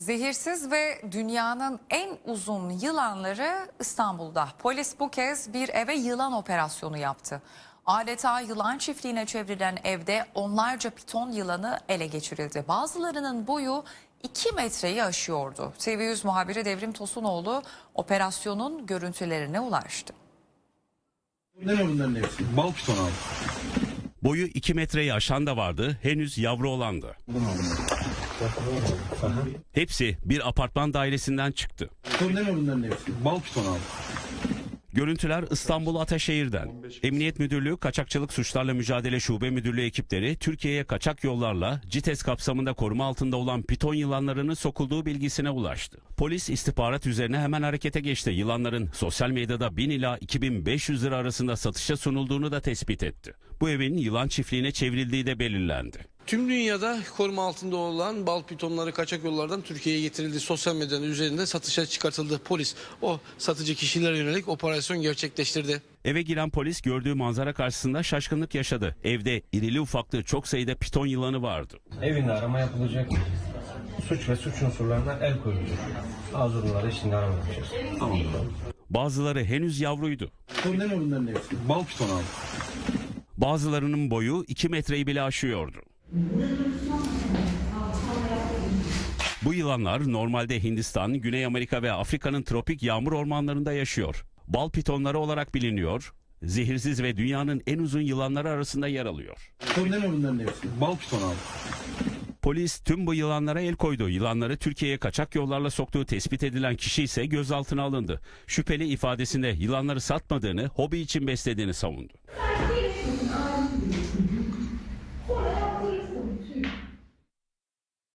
Zehirsiz ve dünyanın en uzun yılanları İstanbul'da. Polis bu kez bir eve yılan operasyonu yaptı. Adeta yılan çiftliğine çevrilen evde onlarca piton yılanı ele geçirildi. Bazılarının boyu 2 metreyi aşıyordu. TV100 muhabiri Devrim Tosunoğlu operasyonun görüntülerine ulaştı. Ne bunların hepsi? Bal pitonu abi. Boyu 2 metreyi aşan da vardı, henüz yavru olandı. Hepsi bir apartman dairesinden çıktı. Bal pitonu abi. Görüntüler İstanbul Ataşehir'den. Emniyet Müdürlüğü Kaçakçılık Suçlarla Mücadele Şube Müdürlüğü ekipleri Türkiye'ye kaçak yollarla CITES kapsamında koruma altında olan piton yılanlarının sokulduğu bilgisine ulaştı. Polis istihbarat üzerine hemen harekete geçti. Yılanların sosyal medyada 1000 ila 2500 lira arasında satışa sunulduğunu da tespit etti. Bu evin yılan çiftliğine çevrildiği de belirlendi. Tüm dünyada koruma altında olan bal pitonları kaçak yollardan Türkiye'ye getirildi. Sosyal medyanın üzerinde satışa çıkartıldı. Polis o satıcı kişilere yönelik operasyon gerçekleştirdi. Eve giren polis gördüğü manzara karşısında şaşkınlık yaşadı. Evde irili ufaklı çok sayıda piton yılanı vardı. Evinde arama yapılacak. Suç ve suç unsurlarına el koyulacak. Azurlular eşliğinde arama yapacağız. Bazıları henüz yavruydu. Var bunların hepsi? Bal pitonu abi. Bazılarının boyu 2 metreyi bile aşıyordu. Bu yılanlar normalde Hindistan, Güney Amerika ve Afrika'nın tropik yağmur ormanlarında yaşıyor. Bal pitonları olarak biliniyor. Zehirsiz ve dünyanın en uzun yıllanları arasında yer alıyor. Ne var bunların hepsi? Bal pitonu abi. Polis tüm bu yılanlara el koydu. Yılanları Türkiye'ye kaçak yollarla soktuğu tespit edilen kişi ise gözaltına alındı. Şüpheli ifadesinde yılanları satmadığını, hobi için beslediğini savundu.